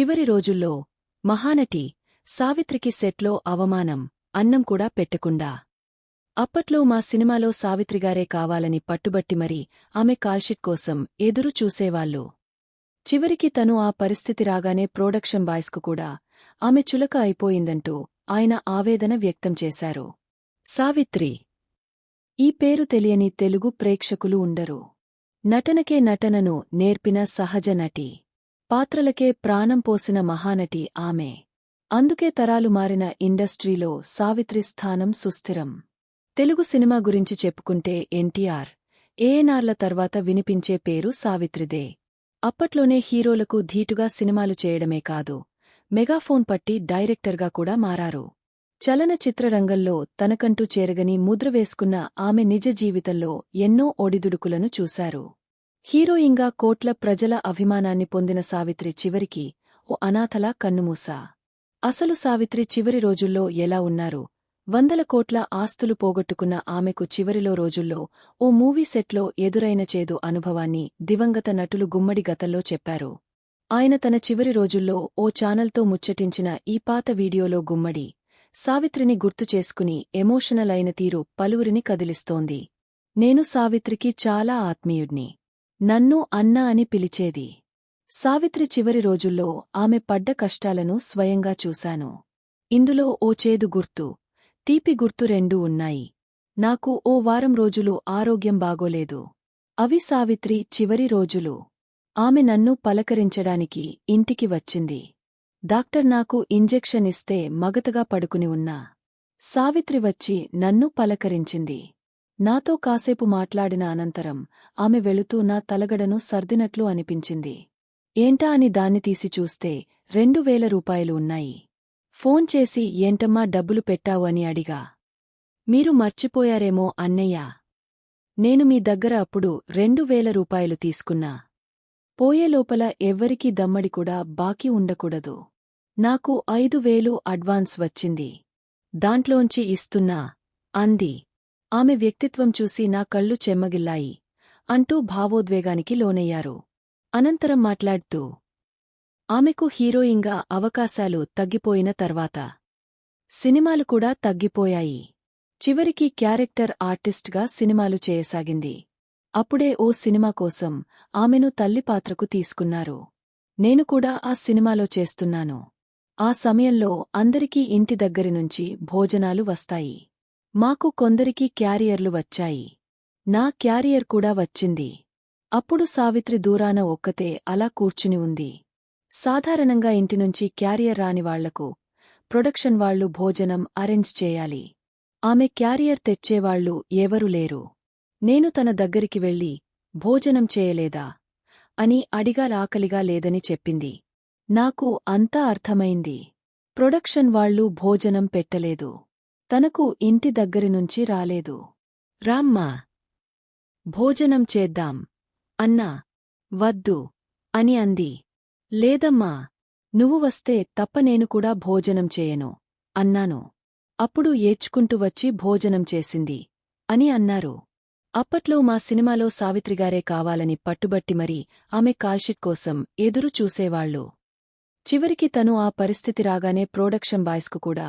చివరి రోజుల్లో మహానటి సావిత్రికి సెట్లో అవమానం అన్నం కూడా పెట్టకుండా. అప్పట్లో మా సినిమాలో సావిత్రిగారే కావాలని పట్టుబట్టి మరీ ఆమె కాల్షిట్ కోసం ఎదురు చూసేవాళ్ళు. చివరికి తను ఆ పరిస్థితి రాగానే ప్రొడక్షన్ బాయ్స్కు కూడా ఆమె చులక అయిపోయిందంటూ ఆయన ఆవేదన వ్యక్తం చేశారు. సావిత్రి! ఈ పేరు తెలియని తెలుగు ప్రేక్షకులు ఉండరు. నటనకే నటనను నేర్పిన సహజ నటి. పాత్రలకే ప్రాణం పోసిన మహానటి ఆమె. అందుకే తరాలు మారిన ఇండస్ట్రీలో సావిత్రి స్థానం సుస్థిరం. తెలుగు సినిమా గురించి చెప్పుకుంటే ఎన్టీఆర్ ఏఎన్ఆర్ల తర్వాత వినిపించే పేరు సావిత్రిదే. అప్పట్లోనే హీరోలకు ధీటుగా సినిమాలు చేయడమే కాదు మెగాఫోన్ పట్టి డైరెక్టర్గా కూడా మారారు. చలనచిత్ర రంగంలో తనకంటూ చేరగని ముద్ర వేసుకున్న ఆమె నిజ జీవితంలో ఎన్నో ఒడిదుడుకులను చూశారు. హీరోయిన్గా కోట్ల ప్రజల అభిమానాన్ని పొందిన సావిత్రి చివరికి ఓ అనాథలా కన్నుమూసా. అసలు సావిత్రి చివరి రోజుల్లో ఎలా ఉన్నారు? వందల కోట్ల ఆస్తులు పోగొట్టుకున్న ఆమెకు చివరిలో రోజుల్లో ఓ మూవీ సెట్లో ఎదురైన చేదు అనుభవాన్ని దివంగత నటులు గుమ్మడి గతంలో చెప్పారు. ఆయన తన చివరి రోజుల్లో ఓ ఛానల్తో ముచ్చటించిన ఈ పాత వీడియోలో గుమ్మడి సావిత్రిని గుర్తు చేసుకుని ఎమోషనల్ అయిన తీరు పలువురిని కదిలిస్తోంది. నేను సావిత్రికి చాలా ఆత్మీయుడ్ని. నన్ను అన్నా అని పిలిచేది. సావిత్రి చివరి రోజుల్లో ఆమె పడ్డ కష్టాలను స్వయంగా చూశాను. ఇందులో ఓ చేదు గుర్తు తీపి గుర్తు రెండూ ఉన్నాయి. నాకు ఓ వారం రోజులు ఆరోగ్యం బాగోలేదు. అవి సావిత్రి చివరి రోజులు. ఆమె నన్ను పలకరించడానికి ఇంటికి వచ్చింది. డాక్టర్ నాకు ఇంజెక్షన్ ఇస్తే మగతగా పడుకుని ఉన్నా. సావిత్రి వచ్చి నన్ను పలకరించింది. నాతో కాసేపు మాట్లాడిన అనంతరం ఆమె వెళుతూ నా తలగడను సర్దినట్లు అనిపించింది. ఏంటా అని దాన్ని తీసి చూస్తే రెండు వేల రూపాయలు ఉన్నాయి. ఫోన్ చేసి ఏంటమ్మా డబ్బులు పెట్టావు అని అడిగా. మీరు మర్చిపోయారేమో అన్నయ్యా. నేను మీ దగ్గర అప్పుడు రెండు వేల రూపాయలు తీసుకున్నా. పోయేలోపల ఎవ్వరికీ దమ్మడి కూడా బాకీ ఉండకూడదు. నాకు ఐదు వేలు అడ్వాన్స్ వచ్చింది. దాంట్లోంచి ఇస్తున్నా అంది. ఆమె వ్యక్తిత్వం చూసి నా కళ్ళు చెమ్మగిల్లాయి. అంటూ భావోద్వేగానికి లోనయ్యారు. అనంతరం మాట్లాడుతూ ఆమెకు హీరోయిన్గా అవకాశాలు తగ్గిపోయిన తర్వాత సినిమాలు కూడా తగ్గిపోయాయి. చివరికి క్యారెక్టర్ ఆర్టిస్ట్గా సినిమాలు చేయసాగింది. అప్పుడే ఓ సినిమా కోసం ఆమెను తల్లి పాత్రకు తీసుకున్నారు. నేను కూడా ఆ సినిమాలో చేస్తున్నాను. ఆ సమయంలో అందరికీ ఇంటి దగ్గరి నుంచి భోజనాలు వస్తాయి. మాకు కొందరికి క్యారియర్లు వచ్చాయి. నా క్యారియర్ కూడా వచ్చింది. అప్పుడు సావిత్రి దూరాన ఒక్కతే అలా కూర్చుని ఉంది. సాధారణంగా ఇంటినుంచి క్యారియర్ రానివాళ్ళకు ప్రొడక్షన్ వాళ్ళు భోజనం అరేంజ్ చేయాలి. ఆమె క్యారియర్ తెచ్చేవాళ్ళు ఎవరూ లేరు. నేను తన దగ్గరికి వెళ్ళి భోజనం చేయలేదా అని అడిగాలాకలిగా లేదని చెప్పింది. నాకు అంతా అర్థమైంది. ప్రొడక్షన్ వాళ్ళు భోజనం పెట్టలేదు. తనకు ఇంటి దగ్గరినుంచి రాలేదు. రామ్మా భోజనం చేద్దాం అన్నా వద్దు అని అంది. లేదమ్మా నువ్వు వస్తే తప్ప నేను కూడా భోజనం చేయను అన్నాను. అప్పుడు ఏడ్చుకుంటూ వచ్చి భోజనం చేసింది అని అన్నారు. అప్పట్లో మా సినిమాలో సావిత్రిగారే కావాలని పట్టుబట్టి మరీ ఆమె కాల్షిట్ కోసం ఎదురు చూసేవాళ్ళు చివరికి తను ఆ పరిస్థితి రాగానే ప్రొడక్షన్ బాయ్స్కు కూడా